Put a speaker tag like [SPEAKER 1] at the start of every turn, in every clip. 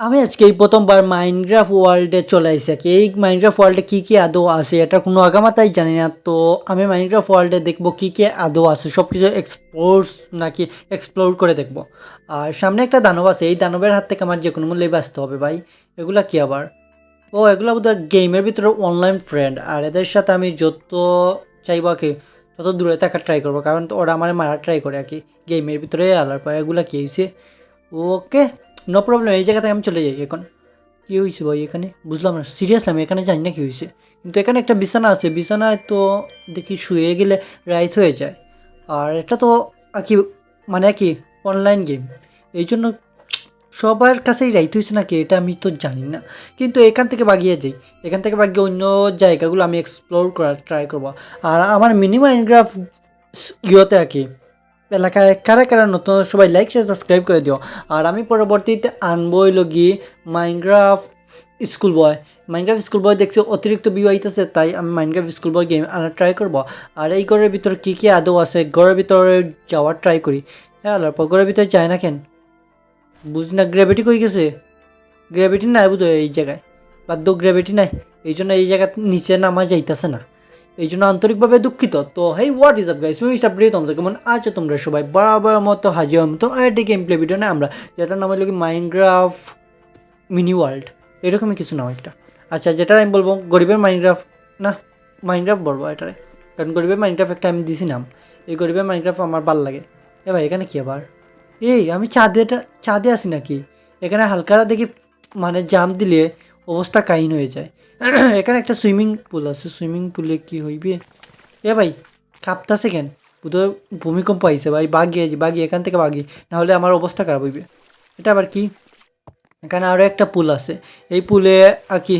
[SPEAKER 1] আমি আজকে এই প্রথমবার মাইনক্রাফট ওয়ার্ল্ডে চলে আসি আর কি। এই মাইনক্রাফট ওয়ার্ল্ডে কী কী আদৌ আছে? এটা কোনো আগামাতাই জানি না। তো আমি মাইনক্রাফট ওয়ার্ল্ডে দেখব কী কী আদৌ আছে। সব কিছু এক্সপ্লোর নাকি এক্সপ্লোর করে দেখব। আর সামনে একটা দানব আছে। এই দানবের হাত থেকে আমার যে কোনো মূল্যেই বাঁচতে হবে ভাই। এগুলা কি আবার? ও, এগুলো বোধহয় গেমের ভিতরে অনলাইন ফ্রেন্ড আর এদের সাথে আমি যত চাইব কি, তত দূরে থাকার ট্রাই করব। কারণ ওরা আমার মারা ট্রাই করে আর কি। গেমের ভিতরে আলার পর এগুলা কী হয়েছে ওকে নো প্রবলেম এই জায়গা থেকে আমি চলে যাই এখন। কী হয়েছে ভাই এখানে? বুঝলাম না সিরিয়াসলি আমি এখানে জানি না কী হয়েছে কিন্তু এখানে একটা বিছানা আছে, বিছানায় তো দেখি শুয়ে গেলে রাইট হয়ে যায়। আর এটা তো কি মানে কি অনলাইন গেম এই জন্য সবার কাছেই রাইট হয়েছে নাকি, এটা আমি তো জানি না। কিন্তু এখান থেকে বাগিয়ে যাই। এখান থেকে বাগিয়ে অন্য জায়গাগুলো আমি এক্সপ্লোর করার ট্রাই করব। আর আমার মিনিমাম মাইনক্রাফ ইয়েতে আর কি এলাকায় কারা কারা নতুন, সবাই লাইক শেয়ার সাবস্ক্রাইব করে দিও। আর আমি পরবর্তীতে আনবই লগি Minecraft school boy Minecraft school boy দেখছি অতিরিক্ত ভিউ আইতেছে, তাই আমি মাইনক্রাফট স্কুল বয় গেম আনার ট্রাই করব। আর এই ঘরের ভিতরে কী কী আদৌ আছে, ঘরের ভিতরে যাওয়ার ট্রাই করি। হ্যাঁ তারপর ঘরের ভিতরে যায় না কেন? বুঝি না গ্র্যাভিটি কই গেছে? গ্র্যাভিটি নাই বুধ এই জায়গায়। বাদ্য গ্র্যাভিটি নাই। এই জন্য এই জায়গা নিচে নামা যাইতেছে না। এই জন্য আন্তরিকভাবে দুঃখিত। তো hey what is up guys আমি মিস্টার প্রিয়তম তো কেমন আছো? তোমরা সবাই বরাবর মতো হাজির তো, আরেকটি গেম প্লে ভিডিও না আমরা, যেটার নাম হলো কি মাইনক্রাফট মিনি ওয়ার্ল্ড এরকমই কিছু নাম একটা। আচ্ছা যেটা আমি বলব, গরিবের মাইনক্রাফট না মাইনক্রাফট বলব এটারে। কারণ গরিবের মাইনক্রাফট একটা আমি দিছি নাম। এই গরিবের মাইনক্রাফট আমার ভালো লাগে। এ ভাই, এখানে কি আবার? এই, আমি চাঁদেটা চাঁদে আছি নাকি? এখানে হালকা দেখি মানে জাম দিলে অবস্থা কাহিন হয়ে যায়। এখানে একটা সুইমিং পুল আছে, সুইমিং পুলে কি হইবে? এ ভাই কাঁপতাছে কেন? বোধহয় ভূমিকম্প আইছে ভাই বাগিয়ে বাগি এখান থেকে বাগি নাহলে আমার অবস্থা খারাপ হইবে। এটা আবার কি? এখানে আরও একটা পুল আছে, এই পুলে আর কি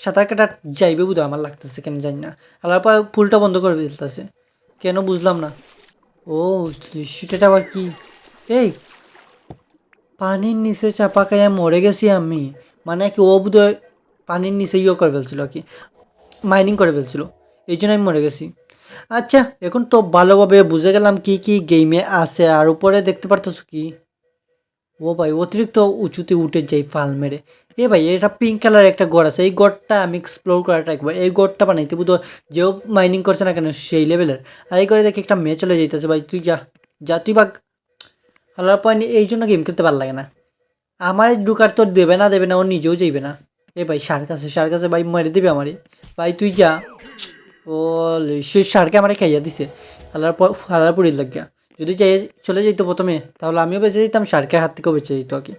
[SPEAKER 1] সাঁতার কাটা যাইবে বুধ আমার লাগতেছে কেন জানি না। আলার পর পুলটা বন্ধ করে ফেলতেছে, কেন বুঝলাম না। ও সেটা আবার কি? এই, পানির নিচে চাপা খাইয়া মরে গেছি আমি। মানে কি ও বোধহয় পানির নিচে ইয়ে করে ফেলছিল আর কি। মাইনিং করে ফেলছিল। এই জন্য আমি মরে গেছি। আচ্ছা এখন তো ভালোভাবে বুঝে গেলাম কি কি গেমে আছে। আর উপরে দেখতে পারতেছো কি? ও ভাই, অতিরিক্ত উঁচুতে উঠে যাই পাল মেরে। এ ভাই, এটা পিঙ্ক কালার একটা গড় আছে। এই গড়টা আমি এক্সপ্লোর ট্রাই করব। এই গড়টা বানাইতে বুধ যেও মাইনিং করছে না কেন, সেই লেভেলের আর এই করে দেখি একটা মেয়ে চলে যাইতেছে। ভাই, তুই যা যা, তুই বা হালার পয়েন্ট এই জন্য গেম খেলতে ভালো লাগে না। আমার ঢুকার তোর দেবে না দেবে না, ও নিজেও যাইবে না। এ ভাই সার কাছে সার কাছে ভাই মেরে দেবে আমারে। ভাই, তুই যা। ও সে সারকে আমারে খাইয়া দিছে। হালার পর হালার পুরীর লাগিয়া। যদি যাই, চলে যেত প্রথমে, তাহলে আমিও বেঁচে যেতাম, সারকের হাত থেকেও বেঁচে যেত আর কি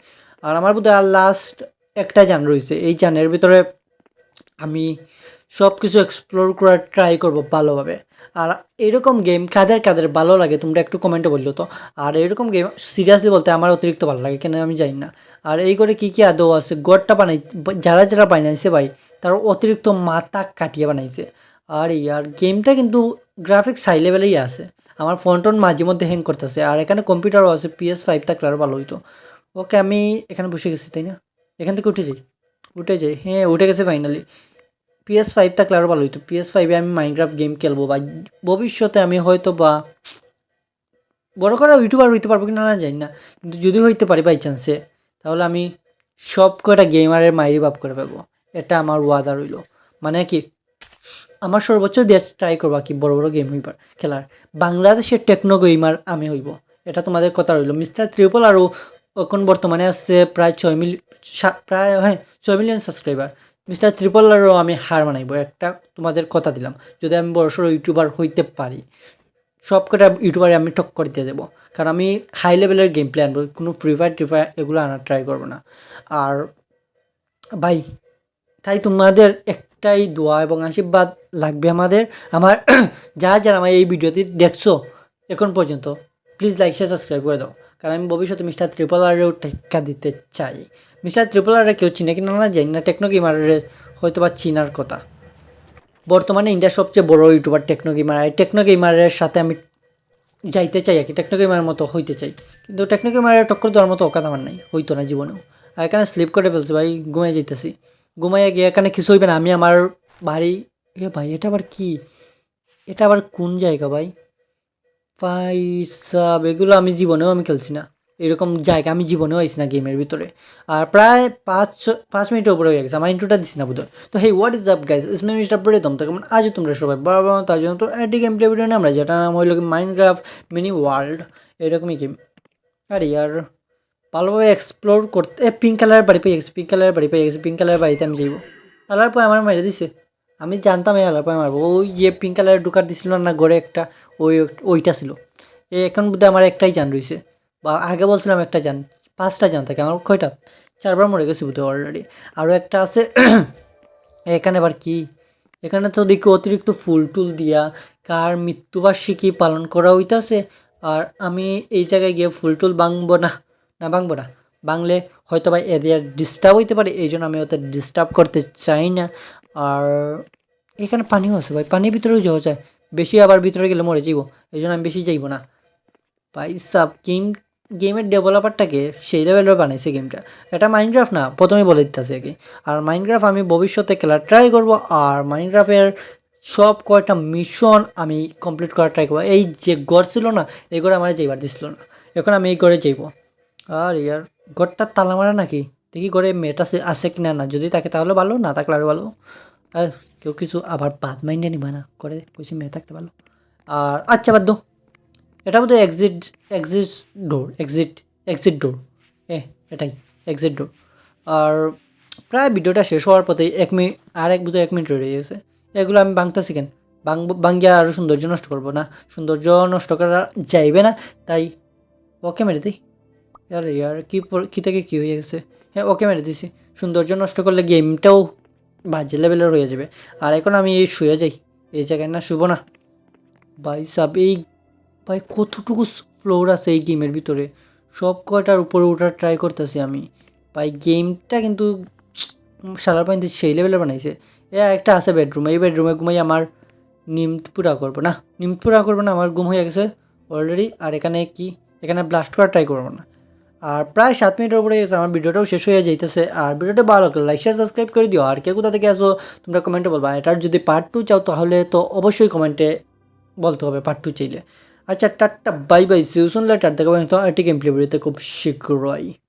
[SPEAKER 1] আর আমার বোধহয় আর লাস্ট একটা জান রয়েছে। এই জানের ভিতরে আমি সব কিছু এক্সপ্লোর করার ট্রাই করব ভালোভাবে। আর এরকম গেম কাদের কাদের ভালো লাগে, তোমরা একটু কমেন্টে বলল তো। আর এরকম গেম সিরিয়াসলি বলতে আমার অতিরিক্ত ভালো লাগে, কেন আমি জানি না। আর এই করে কী কী আদৌ আছে, গড়টা বানাই, যারা যারা বানাইছে ভাই, তারা অতিরিক্ত মাথা কাটিয়ে বানাইছে। আর এই, আর গেমটা কিন্তু গ্রাফিক্স হাই লেভেলেই আছে। আমার ফোন টোন মাঝে মধ্যে হ্যাং করতেছে। আর এখানে কম্পিউটারও আছে পিএস ফাইভ থাকলে আরও ভালো হইতো। ওকে, আমি এখানে বসে গেছি, তাই না? এখান থেকে উঠে যাই। উঠে যাই হ্যাঁ উঠে গেছে ফাইনালি পিএস ফাইভ থাকলে আরও ভালো হইতো। পিএস ফাইভে আমি মাইনক্রাফট গেম খেলব বা ভবিষ্যতে আমি হয়তো বা বড় করে ইউটিউবার হইতে পারব কি না জানি না। কিন্তু যদি হইতে পারি বাই চান্সে তাহলে আমি সব কটা গেমারের মাইরি বাপ করে ফেলব। এটা আমার ওয়াদা রইল। মানে কি, আমার সর্বোচ্চ দিয়ে ট্রাই করব কি বড় বড় গেম হইবার খেলার। বাংলাদেশের টেকনো গেমার আমি হইব। এটা তোমাদের কথা রইল। মিস্টার ত্রিপল আরও এখন বর্তমানে আছে প্রায় ছয় মিলি প্রায় হ্যাঁ ছয় মিলিয়ন সাবস্ক্রাইবার মিস্টার ত্রিপল আরও আমি হার মানাইব, একটা তোমাদের কথা দিলাম। যদি আমি বড়সড় ইউটিউবার হইতে পারি সব কটা ইউটিউবারে আমি টক করে দিয়ে দেবো। কারণ আমি হাই লেভেলের গেম প্লে আনব কোনো ফ্রি ফায়ার ট্রি ফায়ার এগুলো আনার ট্রাই করব না। আর ভাই, তাই তোমাদের একটাই দোয়া এবং আশীর্বাদ লাগবে আমাদের। আমার যা যারা আমার এই ভিডিওটি দেখছ এখন পর্যন্ত প্লিজ লাইক শেয়ার সাবস্ক্রাইব করে দাও। কারণ আমি ভবিষ্যতে মিস্টার ত্রিপল আরেও টেক্কা দিতে চাই। মিস্টার ত্রিপল আরে কেউ চিনে কিনা না জানি না টেকনো গেমারের হয়তো বা চিনার কথা। বর্তমানে ইন্ডিয়ার সবচেয়ে বড় ইউটিউবার টেকনো গেমার এই টেকনো গেমারের সাথে আমি যাইতে চাই আর কি টেকনো গেমারের মতো হইতে চাই। কিন্তু টেকনো গেমারের টক্কর দেওয়ার মতো অকাত আমার নাই, হইতো না জীবনেও। আর এখানে স্লিপ করে ফেলছে ভাই, ঘুমিয়ে যেতেছি ঘুমাইয়া গিয়ে এখানে কিছু হইবে না, আমি আমার বাড়ি, এ ভাই, এটা আবার কি? এটা আবার কোন জায়গা ভাই? ভাই সাব এগুলো আমি জীবনেও আমি খেলছি না। এরকম জায়গা আমি জীবনেও আইসি না গেমের ভিতরে। আর প্রায় পাঁচ পাঁচ মিনিটের উপরে হয়ে গেছে। আমার ইন্ট্রোটা দিস না বোধহয়। তো hey what is up guys ইসমি mister Pritam তো কেমন? আজ তোমরা সবাই বাবা তার জন্য তো এটি গেম প্লে ভিডিও আমরা যেটা নাম হইল মাইনক্রাফট মিনি ওয়ার্ল্ড এরকমই গেম আরে ইয়ার ভালোভাবে এক্সপ্লোর করতে পিঙ্ক কালারের বাড়ি পেয়ে গেছি পিঙ্ক কালারের বাড়ি পেয়ে গেছি। পিঙ্ক কালারের বাড়িতে আমি যাইব। আলার পর আমার মেরে দিছে। আমি জানতাম এই আলার পর মারবো। ওই যে পিঙ্ক কালারের ঢুকার দিছিল না ঘরে একটা। ওই ওইটা ছিল। এখন বোধহয় আমার একটাই জান রয়েছে। বা আগে বলছিলাম একটা জান পাঁচটা জান থাকে আমার, কয়টা? চারবার মরে গেছি বোধহয় অলরেডি আরও একটা আছে, এখানে আবার কি? এখানে তো দেখি অতিরিক্ত ফুল টুল দিয়া কার মৃত্যুবার্ষিকী পালন করা হইতাছে, আর আমি এই জায়গায় গিয়ে ফুল টুল বাংবো না না বাংবো না। বাংলে হয়তো বা এদের ডিস্টার্ব হইতে পারে, এই জন্য আমি ওদের ডিস্টার্ব করতে চাই না। আর এখানে পানিও আছে ভাই, পানির ভিতরেও যাওয়া যায়। বেশি আবার ভিতরে গেলে মরে যাইব, এই জন্য আমি বেশি যাইব না। ভাই, সাব, গেম, গেমের ডেভেলপারটাকে সেই লেভেলের বানাইছে গেমটা। এটা মাইনক্রাফট না, প্রথমেই বলে দিতেছে কি আর মাইনক্রাফট আমি ভবিষ্যতে খেলার ট্রাই করব, আর মাইনক্রাফের সব কয়টা মিশন আমি কমপ্লিট করার ট্রাই করব। এই যে গড় ছিল না, এই ঘরে আমার যাইবার দিছিল না। এখন আমি এই ঘরে যাইব। আর ইয়ার ঘরটা তালা মারা নাকি? দেখি ঘরে মেয়েটা আছে- আছে কি না? যদি থাকে তাহলে ভালো, না থাকলে আরও ভালো। আর কেউ কিছু আবার বাদ মাইন্ডে নিবা না, করে কইছি মেয়ে থাকতে ভালো আর আচ্ছা বাদ দাও। এটা বোধহয় exit exit door exit exit door এ, এটাই এক্সিট ডোর আর প্রায় ভিডিওটা শেষ হওয়ার পথে এক মিনিট আর এক বোধহয় এক মিনিট রয়ে গেছে। এগুলো আমি বাংতাছি কেন? বাংব বাঙ্গিয়া আরও সৌন্দর্য নষ্ট করব না। সৌন্দর্য নষ্ট করা যাইবে না, তাই ওকে মেরে দিই। আরে ইয়ার কী কী থেকে কী হয়ে গেছে? হ্যাঁ ওকে মেরে দিছি। সৌন্দর্য নষ্ট করলে গেমটাও বাজে লেভেলের হয়ে যাবে। আর এখন আমি এই শুয়ে যাই। এই জায়গায় না শুবো না। ভাই সাব, এই ভাই কতটুকু ফ্লোর আছে এই গেমের ভিতরে? সব কয়টার উপরে ওঠার ট্রাই করতেছি আমি। ভাই গেমটা কিন্তু সালার পানিতে সেই লেভেলে বানাইছে। এ একটা আছে বেডরুম এই বেডরুমে ঘুমাই আমার নিম পুরা করব না। নিম পুরা করব না, আমার ঘুম হয়ে গেছে অলরেডি আর এখানে কি? এখানে ব্লাস্ট করার ট্রাই করব না। আর প্রায় সাত মিনিটের উপরে গেছে আমার ভিডিওটাও শেষ হয়ে যাইতেছে। আর ভিডিওটা ভালো লাগলে লাইক শেয়ার সাবস্ক্রাইব করে দিও। আর কে কোথা থেকে আসো, তোমরা কমেন্টে বলবা। এটার যদি পার্ট টু চাও, তাহলে তো অবশ্যই কমেন্টে বলতে হবে পার্ট টু চাইলে। আচ্ছা tata bye bye see you soon later দেখাবো তো গেম প্লে খুব শীঘ্রই।